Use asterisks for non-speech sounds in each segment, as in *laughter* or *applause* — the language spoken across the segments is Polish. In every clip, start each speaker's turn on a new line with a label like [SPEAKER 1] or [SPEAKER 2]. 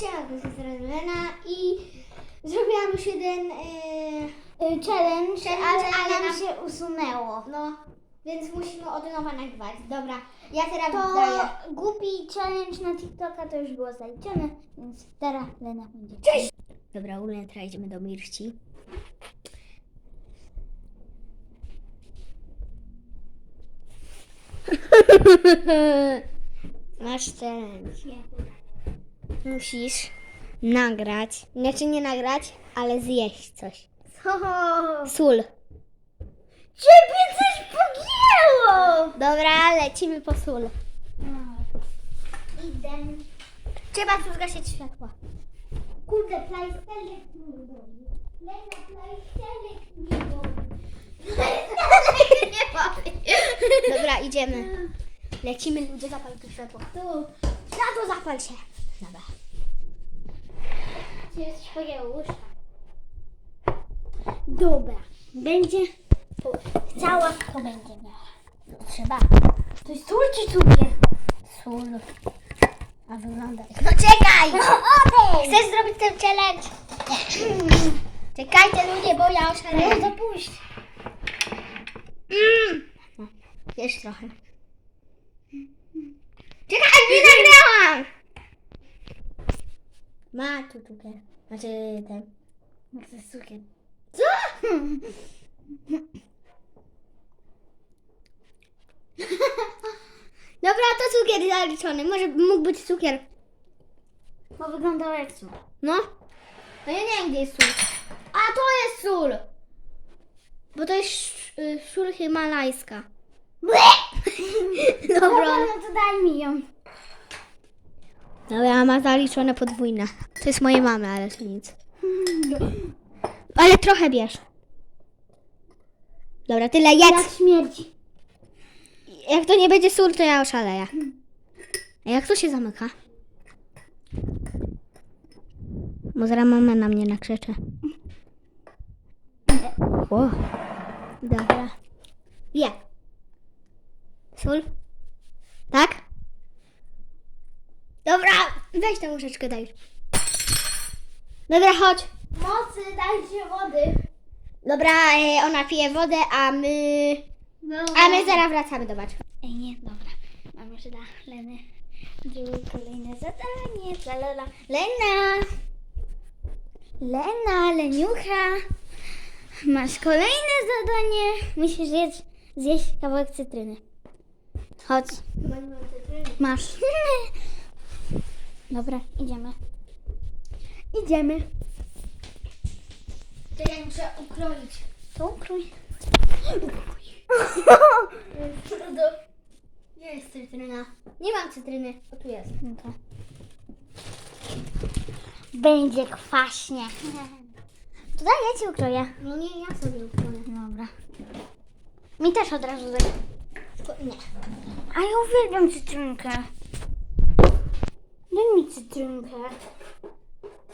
[SPEAKER 1] Cześć, to jest Lena i zrobiłam już jeden e, challenge,
[SPEAKER 2] Challenge,
[SPEAKER 1] ale,
[SPEAKER 2] ale nam
[SPEAKER 1] się usunęło. No, więc musimy od nowa nagrywać. Dobra, ja teraz
[SPEAKER 2] To
[SPEAKER 1] daję.
[SPEAKER 2] głupi challenge na TikToka to już było zaliczone, więc teraz Lena będzie.
[SPEAKER 1] Cześć! Dobra, Ulena, teraz idziemy do Mirci. *laughs* Masz challenge. Musisz nagrać, znaczy nie nagrać, ale zjeść coś.
[SPEAKER 2] Co?
[SPEAKER 1] Sól.
[SPEAKER 2] Ciebie coś pogięło!
[SPEAKER 1] Dobra, lecimy po sól.
[SPEAKER 2] Idę.
[SPEAKER 1] Trzeba tu zgasić światła.
[SPEAKER 2] Kurde, plajsterek mi boli. Lena, plajsterek mi boli.
[SPEAKER 1] nie *laughs* powiem. Dobra, idziemy. Lecimy, ludzie, zapal tu światło. Tu. Światło, zapal się. Dobra.
[SPEAKER 2] Coś pogięło, łóżka. Dobra, będzie cała to będzie miała.
[SPEAKER 1] Trzeba.
[SPEAKER 2] To jest sól czy cukier?
[SPEAKER 1] Sól. A wygląda. No czekaj!
[SPEAKER 2] Odejdź!
[SPEAKER 1] Chcesz zrobić ten challenge? Czekajcie ludzie, bo ja oszaleję.
[SPEAKER 2] No to puść.
[SPEAKER 1] Mm. No, Jeszcze trochę. Czekaj, nie nagrałam! Ma tu cukier. Znaczy ten.
[SPEAKER 2] To jest cukier.
[SPEAKER 1] Co? Dobra, to cukier zaliczony. Może mógł być cukier.
[SPEAKER 2] Bo wyglądało jak sól.
[SPEAKER 1] No. No ja nie wiem, gdzie jest sól. A to jest sól! Bo to jest sz- y, sól himalajska. *laughs* Dobra.
[SPEAKER 2] no to daj mi ją.
[SPEAKER 1] Dobra, ma zaliczone podwójne. To jest mojej mamy, ale to nic. Ale trochę bierz. Dobra, tyle jedz.
[SPEAKER 2] Jak śmierdzi.
[SPEAKER 1] Jak to nie będzie sól, to ja oszaleję. A jak to się zamyka? Bo zaraz mama na mnie nakrzyczy. O. Dobra. Jak? Sól? Tak? Dobra, weź tę łyżeczkę, daj. Dobra, chodź.
[SPEAKER 2] Mocy, dajcie wody.
[SPEAKER 1] Dobra, e, ona pije wodę, a my... A my zaraz wracamy do baczka.
[SPEAKER 2] Ej, nie, dobra. Mam już dla Leny drugie kolejne zadanie. La, la, la. Lena! Lena, Leniucha! Masz kolejne zadanie. Musisz zjeść, zjeść kawałek cytryny. Chodź. Masz. *laughs* Dobra, idziemy. Idziemy.
[SPEAKER 1] Czekaj, muszę ukroić.
[SPEAKER 2] To ukrój.
[SPEAKER 1] Nie jest cytryna. Nie mam cytryny. O, tu jest.
[SPEAKER 2] Dobra. Będzie kwaśnie. To daj, ja ci ukroję.
[SPEAKER 1] No nie, ja sobie ukroję.
[SPEAKER 2] Dobra. Mi też od razu daj.
[SPEAKER 1] Tylko- Nie.
[SPEAKER 2] A ja uwielbiam cytrynkę. Daj mi cytrynkę.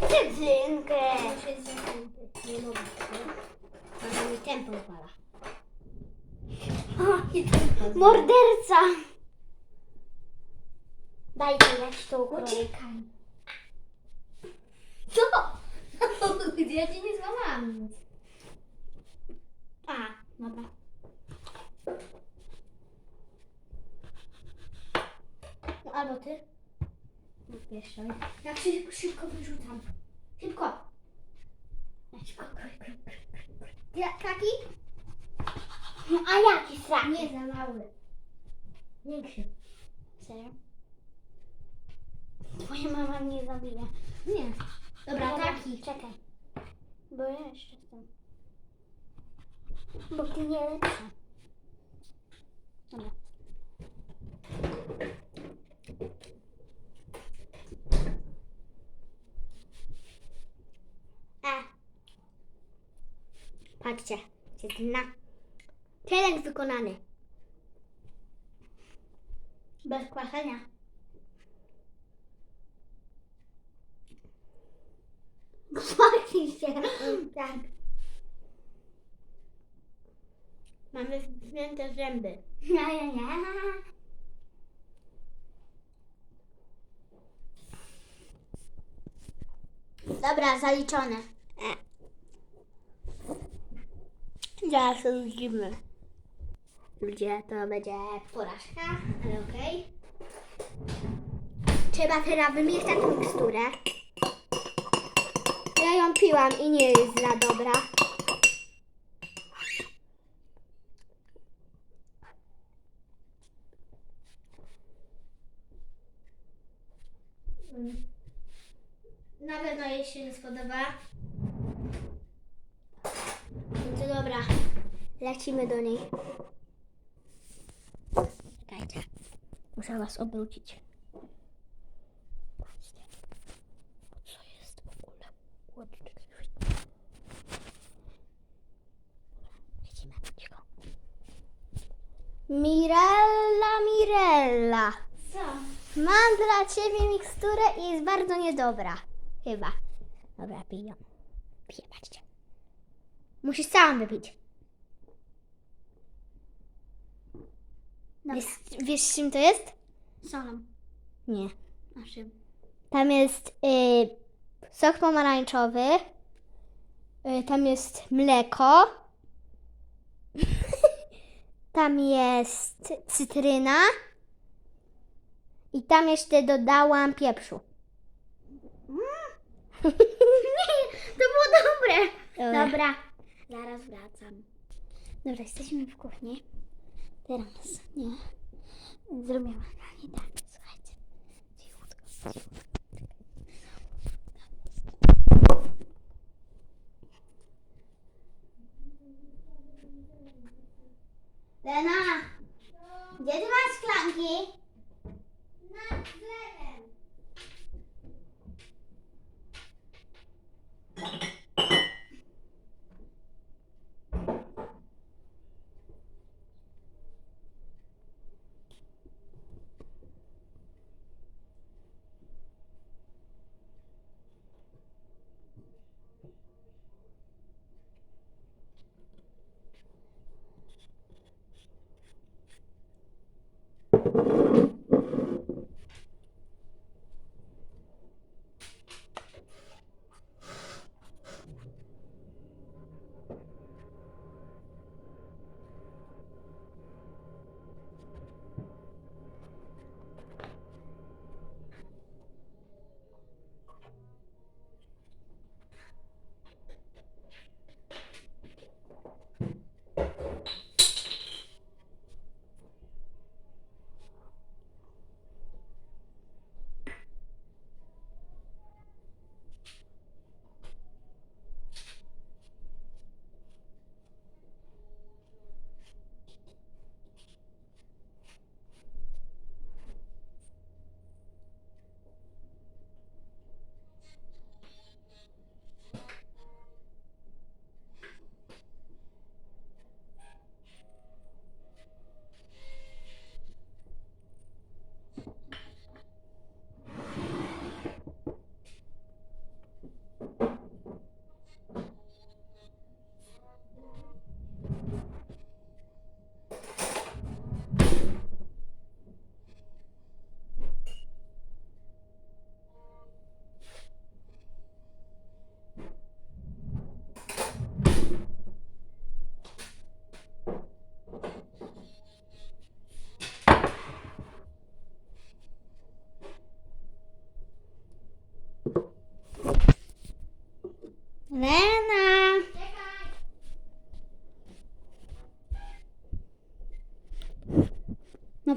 [SPEAKER 2] Cytrynkę.
[SPEAKER 1] Jest zamknięty. Nie mogę. Mama mi tempo upala.
[SPEAKER 2] Morderca. Daj to, *laughs* ja ci to ukroję.
[SPEAKER 1] Poczekaj. Co? Ja ci nie złamałam nic.
[SPEAKER 2] A, dobra.
[SPEAKER 1] No albo ty. Sobie. Jak się szybko wyrzucam. Szybko. Ja, taki?
[SPEAKER 2] No, a jaki srak?
[SPEAKER 1] Nie za mały. Większy.
[SPEAKER 2] Serio? Twoja mama mnie zabija.
[SPEAKER 1] Nie. Dobra, taki.
[SPEAKER 2] Czekaj. Bo ja jeszcze jestem. Bo ty nie lepsza. Dobra.
[SPEAKER 1] E. Patrzcie. Cytryna. Challenge wykonany.
[SPEAKER 2] Bez kwaszenia.
[SPEAKER 1] Kwaki się. Tak. Mamy wpięte zęby.
[SPEAKER 2] Nie, nie, nie.
[SPEAKER 1] Dobra, zaliczone. Zaraz widzimy. Ludzie, to będzie porażka, ale okej. Trzeba teraz wymieszać miksturę. Ja ją piłam i nie jest za dobra. Na pewno jej się nie spodoba. To dobra, lecimy do niej. Czekajcie, muszę was obrócić. Co jest w ogóle? Widzimy, cicho. Mirella, Mirella.
[SPEAKER 2] Co?
[SPEAKER 1] Mam dla ciebie miksturę i jest bardzo niedobra. Chyba. Dobra. Piję. Musisz całą wypić. Wiesz, wiesz z czym to jest?
[SPEAKER 2] Solą.
[SPEAKER 1] Nie.
[SPEAKER 2] A czym?
[SPEAKER 1] Tam jest y, sok pomarańczowy. Y, tam jest mleko. *laughs* tam jest cytryna. I tam jeszcze dodałam pieprzu. *laughs*
[SPEAKER 2] To było dobre.
[SPEAKER 1] Dobra.
[SPEAKER 2] Dobra. Zaraz wracam. Dobra, jesteśmy w kuchni. Teraz, nie? Zrobimy nie tak, słuchajcie. Cichutko, cichutko.
[SPEAKER 1] Lena, gdzie ty masz szklanki?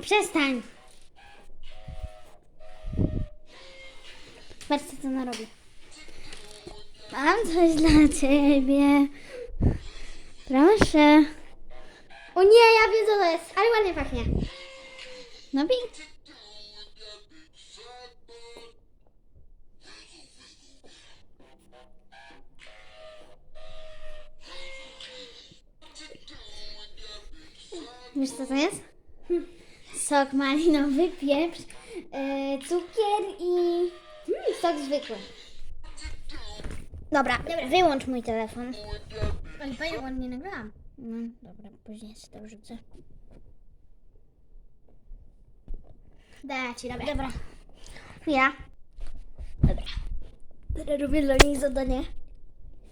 [SPEAKER 2] Przestań. Patrzcie, co ona robi. Mam coś dla ciebie. Proszę.
[SPEAKER 1] O nie, ja wiem co to jest, ale ładnie pachnie.
[SPEAKER 2] No bij. Wiesz co to jest? Sok malinowy, pieprz, yy, cukier i mm, sok zwykły. Dobra, dobra, wyłącz mój telefon.
[SPEAKER 1] Ale fajnie ładnie nagrałam.
[SPEAKER 2] No, dobra, później sobie to wrzucę.
[SPEAKER 1] Daj ci, dobra.
[SPEAKER 2] Dobra. Chwila. Dobra.
[SPEAKER 1] Teraz robię dla niej zadanie.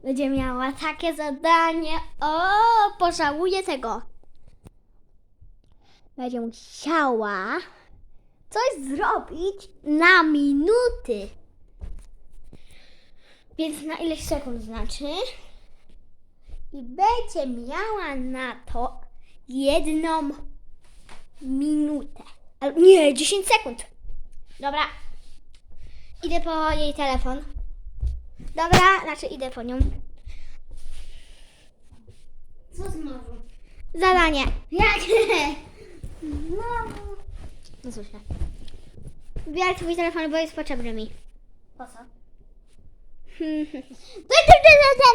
[SPEAKER 1] Będzie miała takie zadanie. O, pożałuję tego. Będzie musiała coś zrobić na minuty. Więc na ileś sekund znaczy. I będzie miała na to jedną minutę. Ale nie, 10 sekund. Dobra. Idę po jej telefon. Dobra, znaczy idę po nią.
[SPEAKER 2] Co znowu?
[SPEAKER 1] Zadanie.
[SPEAKER 2] Jakie? Znowu.
[SPEAKER 1] No cóż. Biorę twój telefon, bo jest potrzebny mi.
[SPEAKER 2] Po co? *laughs*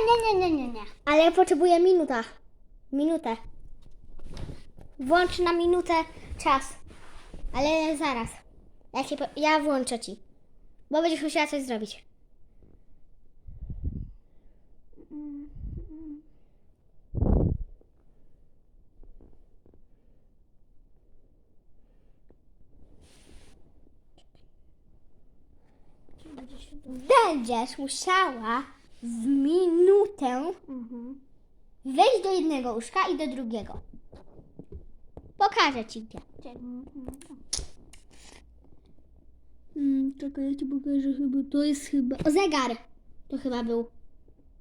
[SPEAKER 2] Nie, nie, nie, nie, nie.
[SPEAKER 1] Ale potrzebuję minuta. Minutę. Włącz na minutę czas. Ale zaraz. Ja, ci po... ja włączę ci. Bo będziesz musiała coś zrobić. Będziesz musiała z minutę
[SPEAKER 2] Mhm.
[SPEAKER 1] wejść do jednego łóżka i do drugiego. Pokażę ci gdzie. Mm, czekaj, ja ci pokażę chyba. To jest chyba. O, zegar! To chyba był.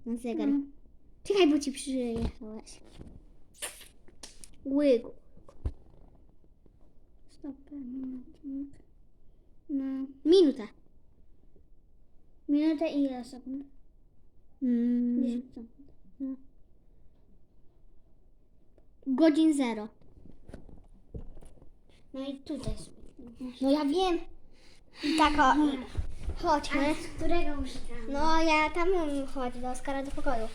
[SPEAKER 1] No, zegar.
[SPEAKER 2] Mhm.
[SPEAKER 1] Czekaj, bo ci przyjechałeś. Łygu.
[SPEAKER 2] Stop, minutnik. No.
[SPEAKER 1] Minuta.
[SPEAKER 2] Minutę i ile sekund?
[SPEAKER 1] Mm,
[SPEAKER 2] 10 sekund.
[SPEAKER 1] godzin zero.
[SPEAKER 2] No i tutaj jest.
[SPEAKER 1] No ja wiem. I tak o. Chodźmy.
[SPEAKER 2] Z którego łóżka?
[SPEAKER 1] No ja tam chodź do Oskara do pokoju.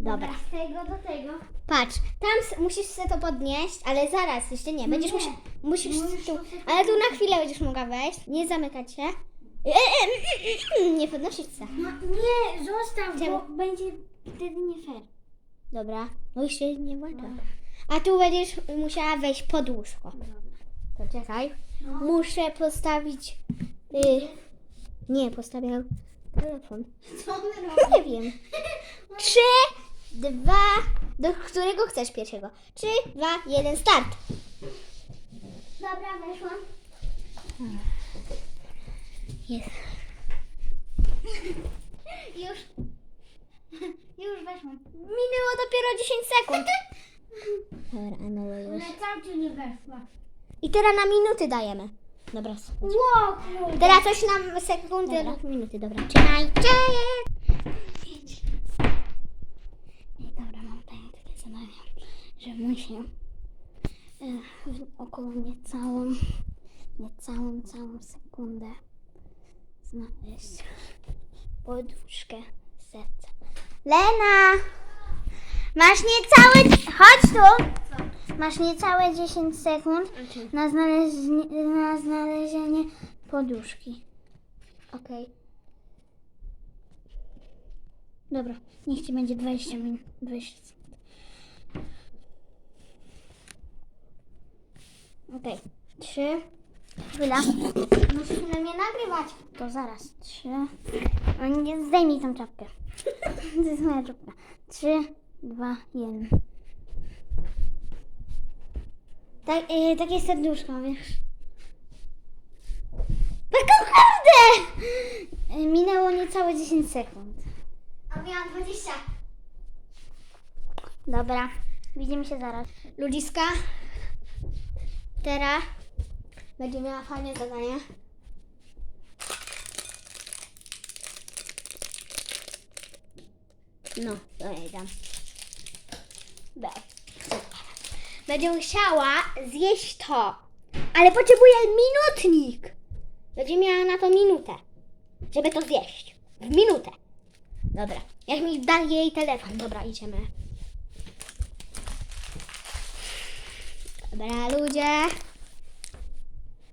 [SPEAKER 1] Dobra.
[SPEAKER 2] Z tego do tego.
[SPEAKER 1] Patrz, tam s- musisz sobie to podnieść, ale zaraz, jeszcze nie. Będziesz
[SPEAKER 2] Nie.
[SPEAKER 1] musi, musisz
[SPEAKER 2] Musisz
[SPEAKER 1] tu,
[SPEAKER 2] to sobie
[SPEAKER 1] ale tu na chwilę będziesz mogła wejść. Nie zamykać się. E, e, Nie podnosić się.
[SPEAKER 2] No nie, zostaw,
[SPEAKER 1] Czemu?
[SPEAKER 2] bo będzie wtedy nie fair.
[SPEAKER 1] Dobra, no już się nie włącza. A tu będziesz musiała wejść pod łóżko. To czekaj.
[SPEAKER 2] No.
[SPEAKER 1] Muszę postawić. Y, nie, postawiam telefon.
[SPEAKER 2] Co my robimy?
[SPEAKER 1] Nie wiem. Trzy, dwa. Do którego chcesz pierwszego? Trzy, dwa, jeden, start.
[SPEAKER 2] Dobra, weszłam.
[SPEAKER 1] Jest. *laughs*
[SPEAKER 2] Już. *laughs* Już weszłam.
[SPEAKER 1] Minęło dopiero 10 sekund. *laughs* Dobra, anuluję już.
[SPEAKER 2] Ale cały czas nie weszła.
[SPEAKER 1] I teraz na minuty dajemy. Dobra.
[SPEAKER 2] Ło, kurde.
[SPEAKER 1] Teraz coś nam sekundy
[SPEAKER 2] Dobra.
[SPEAKER 1] lub minuty. Dobra, trzymajcie.
[SPEAKER 2] Ej, dobra, mam tutaj takie zadanie, że muszę e, około niecałą, niecałą, całą sekundę znaleźć
[SPEAKER 1] Poduszkę serca. Lena! Masz niecałe... Chodź tu!
[SPEAKER 2] Masz niecałe 10 sekund na znalezienie, na znalezienie poduszki.
[SPEAKER 1] Okej.
[SPEAKER 2] Dobra, niech ci będzie 20 minut. 20 sekund.
[SPEAKER 1] Okej. Trzy.
[SPEAKER 2] Chwila.
[SPEAKER 1] Musisz na mnie nagrywać.
[SPEAKER 2] To zaraz. Trzy. O, nie, zdejmij tą czapkę. *laughs* To jest moja czapka. Trzy, dwa, jeden. Tak, e, takie serduszko, wiesz. Tak naprawdę! E, minęło niecałe 10 sekund.
[SPEAKER 1] A miałam 20.
[SPEAKER 2] Dobra, widzimy się zaraz.
[SPEAKER 1] Ludziska. Teraz będzie miała fajne zadanie. No, to jej dam. Będzie musiała zjeść to, ale potrzebuje minutnik. Będzie miała na to minutę, żeby to zjeść. W minutę. Dobra, jak mi da jej telefon. Dobra, idziemy. Dobra, ludzie.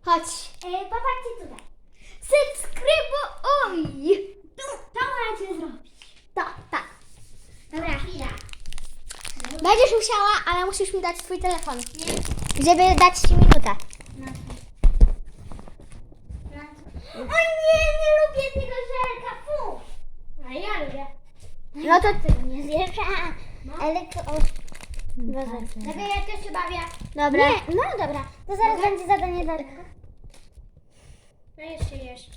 [SPEAKER 1] Chodź.
[SPEAKER 2] E, popatrzcie tutaj.
[SPEAKER 1] Subskrybuj!
[SPEAKER 2] Tu, to macie zrobić.
[SPEAKER 1] To, tak.
[SPEAKER 2] Dobra, chwila.
[SPEAKER 1] Będziesz musiała, ale musisz mi dać swój telefon. Żeby dać ci minutę.
[SPEAKER 2] Na? Na? O nie, nie lubię tego żelka, fu!
[SPEAKER 1] No to ty nie zjesz. a, Ale to... O, dwa zero.
[SPEAKER 2] Dobra, ja też się bawię.
[SPEAKER 1] Dobra. Nie, no dobra. To zaraz będzie zadanie dla...
[SPEAKER 2] No jeszcze jesz.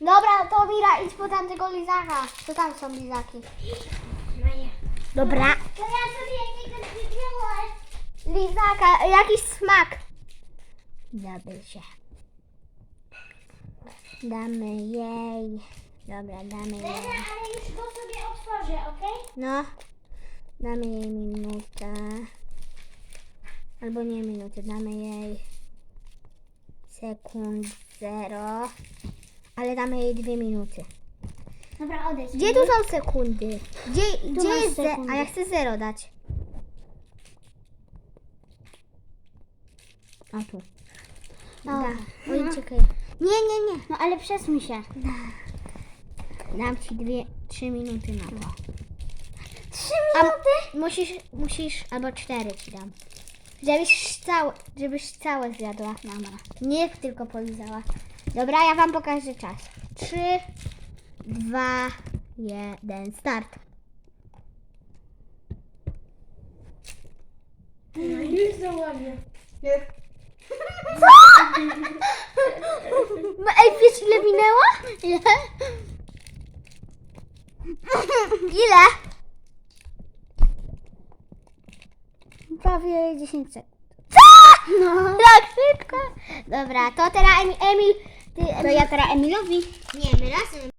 [SPEAKER 1] Dobra, to Mira, idź po tamtego lizaka. To tam są lizaki.
[SPEAKER 2] Moje.
[SPEAKER 1] Dobra.
[SPEAKER 2] To ja sobie nie wziąłem.
[SPEAKER 1] Lizaka, jakiś smak. Dobry się. Damy jej. Dobra, damy jej.
[SPEAKER 2] Lena, ale już go sobie otworzę, okej?
[SPEAKER 1] No. Damy jej minutę. Albo nie minutę, damy jej sekund zero. Ale damy jej dwie minuty.
[SPEAKER 2] Dobra, odejdź.
[SPEAKER 1] Gdzie tu są sekundy? Gdzie, gdzie
[SPEAKER 2] masz
[SPEAKER 1] jest ze-
[SPEAKER 2] sekundy.
[SPEAKER 1] A ja chcę zero dać. A tu.
[SPEAKER 2] Dobra.
[SPEAKER 1] Da. Oj, czekaj. Nie, nie, nie.
[SPEAKER 2] No ale przesuń się.
[SPEAKER 1] Dam ci dwie, trzy minuty na to.
[SPEAKER 2] Trzy
[SPEAKER 1] A musisz, musisz, albo cztery ci dam. Żebyś całe, żebyś całe zjadła.
[SPEAKER 2] Dobra.
[SPEAKER 1] Nie tylko polizała. Dobra, ja wam pokażę czas. Trzy, dwa, jeden, start.
[SPEAKER 2] No już to ładnie.
[SPEAKER 1] Co? No, Ej, wiesz ile minęło?
[SPEAKER 2] Ile?
[SPEAKER 1] Ile? Prawie 10 sekund.
[SPEAKER 2] No.
[SPEAKER 1] Tak szybko. Dobra, to teraz Emil, Emil ty,
[SPEAKER 2] To ja teraz Emilowi.
[SPEAKER 1] Nie, my razem